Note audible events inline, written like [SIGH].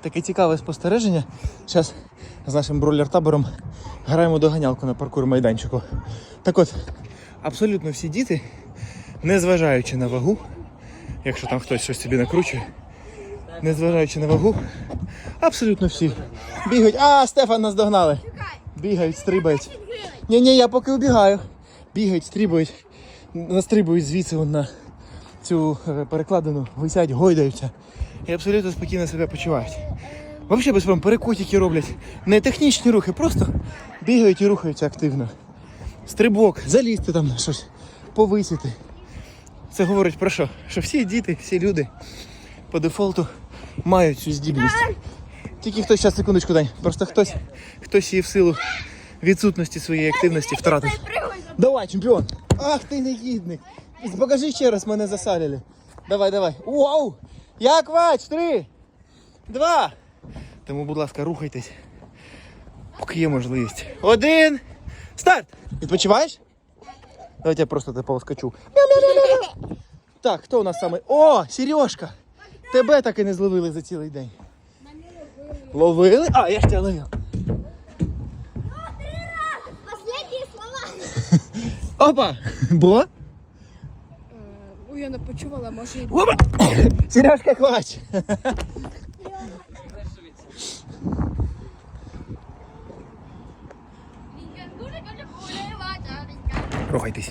таке цікаве спостереження. Зараз з нашим бролер-табором граємо доганялку на паркур майданчику. Так от, абсолютно всі діти, незважаючи на вагу, якщо там хтось щось собі накручує, незважаючи на вагу, абсолютно всі бігають. А, Стефан нас догнали. Бігають, стрибають. Ні, ні, я поки убігаю. Бігають, стрибають, настрибують звідси на цю е, перекладину, висять, гойдаються і абсолютно спокійно себе почувають. Взагалі без проблем перекотики роблять. Не технічні рухи, просто бігають і рухаються активно. Стрибок, залізти там на щось, повисіти. Це говорить про що? Що всі діти, всі люди по дефолту мають цю здібність. Тільки хтось, зараз секундочку, Дань, просто хтось, хтось її в силу відсутності своєї активності втратив. Давай, чемпіон! Ах ти негідник! Покажи ще раз, мене засалили. Давай, давай. Вау! Як вач? Три! Два! Тому, будь ласка, рухайтесь. Поки є можливість. Один! Старт! Відпочиваєш? Давайте я просто тебе повскочу. Так, хто у нас саме? О, Сережка! Тебе так і не зловили за цілий день. Ловили? А, я ж тебе ловив. Опа! Бо? Ой, я не почувала, може. і- Опа! [COUGHS] Сережка хвач! Рухайтесь.